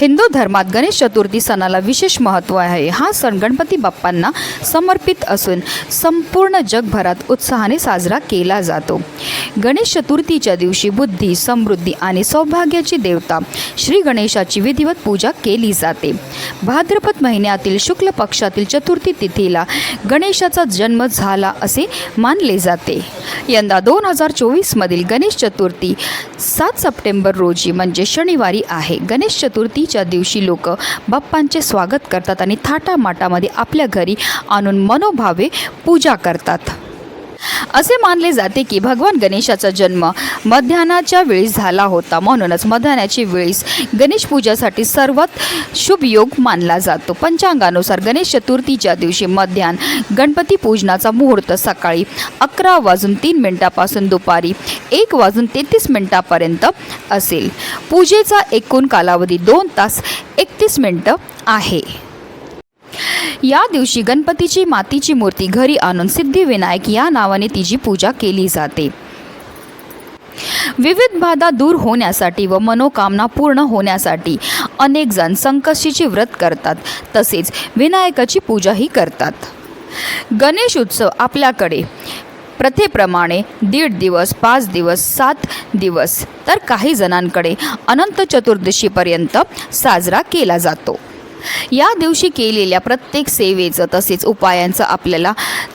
हिंदू धर्मात गणेश चतुर्थी सणाला विशेष महत्त्व आहे. हा सण गणपती बाप्पांना समर्पित असून संपूर्ण जगभरात उत्साहाने साजरा केला जातो. गणेश चतुर्थीच्या दिवशी बुद्धी समृद्धी आणि सौभाग्याची देवता श्री गणेशाची विधिवत पूजा केली जाते. भाद्रपद महिन्यातील शुक्ल पक्षातील चतुर्थी तिथीला गणेशाचा जन्म झाला असे मानले जाते. यंदा दोन हजार चोवीसमधील गणेश चतुर्थी सात सप्टेंबर रोजी म्हणजे शनिवारी आहे. गणेश चतुर्थी चतुर्थीच्या दिवशी लोक बाप्पांचे स्वागत करतात आणि थाटामाटामध्ये आपल्या घरी आणून मनोभावे पूजा करतात. असे मानले जाते की भगवान गणेशाचा जन्म मध्यान्हाच्या वेळीस झाला होता. म्हणूनच मध्यान्हाची वेळीस गणेश पूजासाठी सर्वात शुभ योग मानला जातो. पंचांगानुसार गणेश चतुर्थीच्या दिवशी मध्यान गणपती पूजनाचा मुहूर्त सकाळी अकरा वाजून तीन मिनिटापासून दुपारी एक वाजून तेहतीस मिनिटापर्यंत असेल. पूजेचा एकूण कालावधी दोन तास एकतीस मिनटं आहे. या दिवशी गणपतीची मातीची मूर्ती घरी आणून सिद्धिविनायक या नावाने तिची पूजा केली जाते. विविध बाधा दूर होण्यासाठी व मनोकामना पूर्ण होण्यासाठी अनेक जण संकष्टीचे व्रत करतात. तसेच विनायकाची पूजाही करतात. गणेश उत्सव आपल्याकडे प्रथेप्रमाणे दीड दिवस पाच दिवस सात दिवस तर काही जणांकडे अनंत चतुर्दशीपर्यंत साजरा केला जातो. या दिवशी केलेल्या प्रत्येक सेवेचं तसेच उपायांचं आपल्याला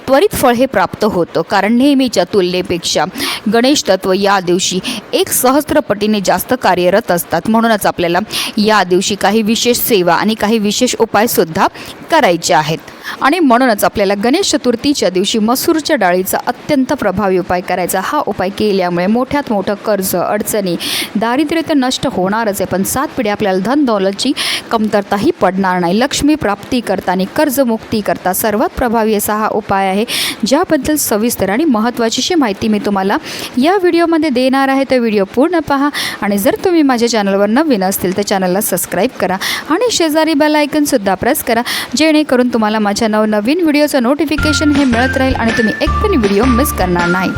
त्वरित फळ हे प्राप्त होतं. कारण नेहमीच्या तुलनेपेक्षा गणेश तत्व या दिवशी एक सहस्त्रपटीने जास्त कार्यरत असतात. म्हणूनच आपल्याला या दिवशी काही विशेष सेवा आणि काही विशेष उपायसुद्धा करायचे आहेत. आणि म्हणूनच आपल्याला गणेश चतुर्थीच्या दिवशी मसूरच्या डाळीचा अत्यंत प्रभावी उपाय करायचा. हा उपाय केल्यामुळे मोठ्यात मोठं कर्ज अडचणी दारिद्र्य तर नष्ट होणारच आहे. पण सात पिढी आपल्याला धन दौलतची कमतरताही पडणार नाही. लक्ष्मी प्राप्ती करता आणि कर्जमुक्ती करता सर्वात प्रभावी असा हा उपाय आहे. ज्याबद्दल सविस्तर आणि महत्त्वाचीशी माहिती मी तुम्हाला या व्हिडिओमध्ये देणार आहे. तर व्हिडिओ पूर्ण पहा आणि जर तुम्ही माझ्या चॅनलवर नवीन असतील तर चॅनलला सबस्क्राईब करा आणि शेजारी बेल आयकनसुद्धा प्रेस करा. जेणेकरून तुम्हाला माझ्या नवनवीन व्हिडिओचं नोटिफिकेशन हे मिळत राहील आणि तुम्ही एक पण व्हिडिओ मिस करणार नाही.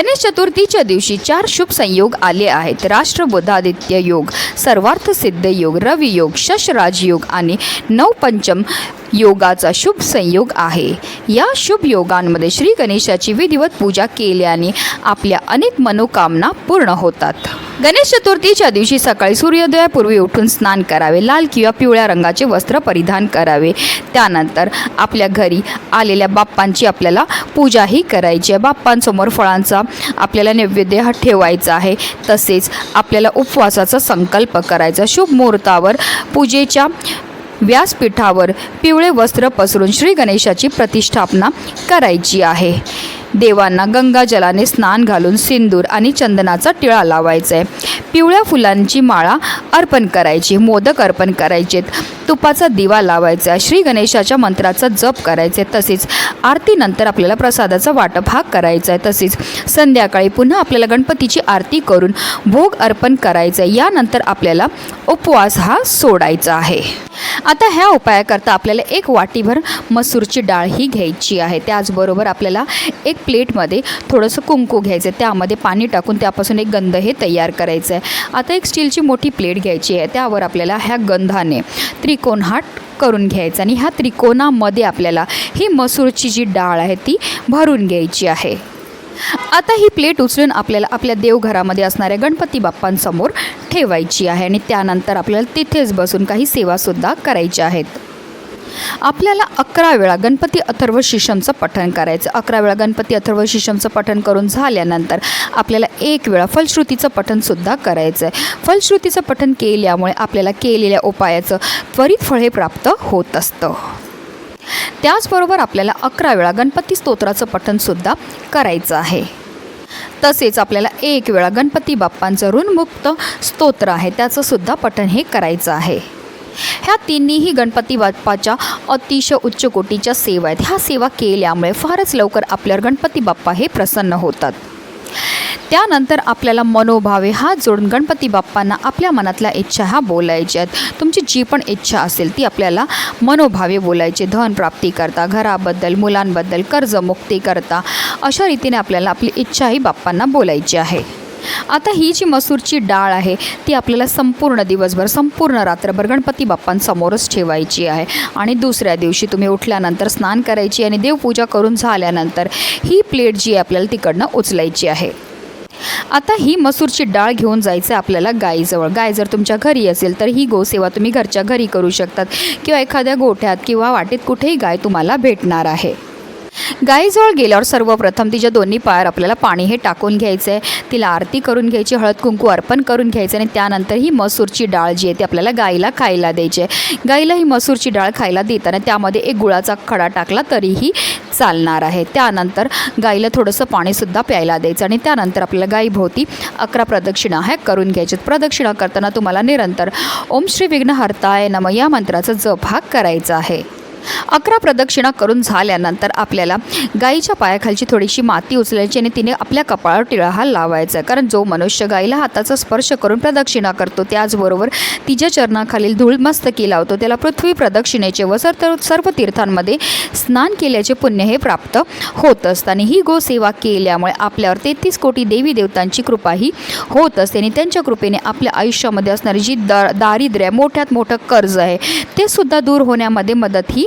गणेश चतुर्थीच्या दिवशी चार शुभ संयोग आले आहेत. राष्ट्रबोधादित्य योग सर्वार्थ सिद्ध योग रवी योग शशराज योग आणि नवपंचम योगाचा शुभ संयोग आहे. या शुभ योगांमध्ये श्री गणेशाची विधिवत पूजा केल्याने आपल्या अनेक मनोकामना पूर्ण होतात. गणेश चतुर्थीच्या दिवशी सकाळी सूर्योदयापूर्वी उठून स्नान करावे लाल किंवा पिवळ्या रंगाचे वस्त्र परिधान करावे. त्यानंतर आपल्या घरी आलेल्या बाप्पांची आपल्याला पूजाही करायची आहे. बाप्पांसमोर फळांचा आपल्याला नैवेद्य हा ठेवायचा आहे. तसेच आपल्याला उपवासाचा संकल्प करायचा शुभ मुहूर्तावर पूजेच्या व्यासपीठावर पिवळे वस्त्र पसरून श्री गणेशाची प्रतिष्ठापना करायची आहे. देवांना गंगाजलाने स्नान घालून सिंदूर आणि चंदनाचा टिळा लावायचा. आहे पिवळ्या फुलांची माळा अर्पण करायची मोदक अर्पण करायचेत तुपाचा दिवा लावायचा आहे श्री गणेशाच्या मंत्राचा जप करायचे तसेच आरतीनंतर आपल्याला प्रसादाचा वाटप हा करायचा आहे. तसेच संध्याकाळी पुन्हा आपल्याला गणपतीची आरती करून भोग अर्पण करायचा. आहे यानंतर आपल्याला उपवास हा सोडायचा आहे. आता ह्या उपायाकरता आपल्याला एक वाटीभर मसूरची डाळ ही घ्यायची आहे. त्याचबरोबर आपल्याला एक प्लेटमध्ये थोडंसं कुंकू घ्यायचं आहे. त्यामध्ये पाणी टाकून त्यापासून एक गंध हे तयार करायचं आहे. आता एक स्टीलची मोठी प्लेट घ्यायची आहे. त्यावर आपल्याला ह्या गंधाने त्रिकोण हा करून घ्यायचा आणि ह्या त्रिकोणामध्ये आपल्याला ही मसूरची जी डाळ आहे ती भरून घ्यायची आहे. आता ही प्लेट उचलून आपल्याला आपल्या देवघरामध्ये असणाऱ्या गणपती बाप्पांसमोर ठेवायची आहे. आणि त्यानंतर आपल्याला तिथेच बसून काही सेवासुद्धा करायच्या आहेत. आपल्याला अकरा वेळा गणपती अथर्व शिशमचं पठण करायचं. अकरा वेळा गणपती अथर्व शिशमचं पठण करून झाल्यानंतर आपल्याला एक वेळा फलश्रुतीचं पठणसुद्धा करायचं आहे फलश्रुतीचं पठण केल्यामुळे आपल्याला केलेल्या उपायाचं त्वरित फळे प्राप्त होत असतं. त्याचबरोबर आपल्याला अकरा वेळा गणपती स्तोत्राचं पठणसुद्धा करायचं आहे. तसेच आपल्याला एक वेळा गणपती बाप्पांचं ऋणमुक्त स्तोत्र आहे. त्याचंसुद्धा पठण हे करायचं आहे. ह्या तिन्हीही गणपती बाप्पाच्या अतिशय उच्च कोटीच्या सेवा आहेत. ह्या सेवा केल्यामुळे फारच लवकर आपल्यावर गणपती बाप्पा हे प्रसन्न होतात. त्यानंतर आपल्याला मनोभावे हात जोडून गणपती बाप्पांना आपल्या मनातल्या इच्छा ह्या बोलायच्या आहेत. तुमची जी पण इच्छा असेल ती आपल्याला मनोभावे बोलायची. धन प्राप्ती करता घराबद्दल मुलांबद्दल कर्जमुक्ती करता अशा रीतीने आपल्याला आपली इच्छाही बाप्पांना बोलायची आहे. आता ही जी मसूरची डाळ आहे ती आपल्याला संपूर्ण दिवसभर संपूर्ण रात्रभर गणपती बाप्पांसमोरच ठेवायची आहे. आणि दुसऱ्या दिवशी तुम्ही उठल्यानंतर स्नान करायची आणि देवपूजा करून झाल्यानंतर ही प्लेट जी आहे आपल्याला तिकडनं उचलायची आहे. आता ही मसूरची डाळ घेऊन जायचं आहे आपल्याला गाईजवळ. गाय जर तुमच्या घरी असेल तर ही गोसेवा तुम्ही घरच्या घरी करू शकतात किंवा एखाद्या गोठ्यात किंवा वाटेत कुठेही गाय तुम्हाला भेटणार आहे. गाईजवळ गेल्यावर सर्वप्रथम तिच्या दोन्ही पायावर आपल्याला पाणी हे टाकून घ्यायचं आहे तिला आरती करून घ्यायची हळद कुंकू अर्पण करून घ्यायचं आणि त्यानंतर ही मसूरची डाळ जी आहे ती आपल्याला गाईला खायला द्यायची आहे गाईला ही मसूरची डाळ खायला देताना त्यामध्ये एक गुळाचा खडा टाकला तरीही चालणार आहे. त्यानंतर गाईला थोडंसं पाणीसुद्धा प्यायला द्यायचं आणि त्यानंतर आपल्याला गाईभोवती अकरा प्रदक्षिणा ह्या करून घ्यायच्यात प्रदक्षिणा करताना तुम्हाला निरंतर ओम श्री विघ्नहर्ताय नम या मंत्राचा जप हा करायचा आहे. अकरा प्रदक्षिणा करून झाल्यानंतर आपल्याला गाईच्या पायाखालची थोडीशी माती उचलायची आणि तिने आपल्या कपाळावर टिळा हा लावायचा. आहे कारण जो मनुष्य गाईला हाताचा स्पर्श करून प्रदक्षिणा करतो त्याचबरोबर तिच्या चरणाखालील धूळ मस्तकी लावतो त्याला पृथ्वी प्रदक्षिणेचे व सर्व सर्व तीर्थांमध्ये स्नान केल्याचे पुण्य हे प्राप्त होत असतं. आणि ही गोसेवा केल्यामुळे आपल्यावर तेहतीस कोटी देवी देवतांची कृपाही होत असते आणि त्यांच्या कृपेने आपल्या आयुष्यामध्ये असणारी जी दा दारिद्र्य मोठ्यात मोठं कर्ज आहे ते सुद्धा दूर होण्यामध्ये मदत ही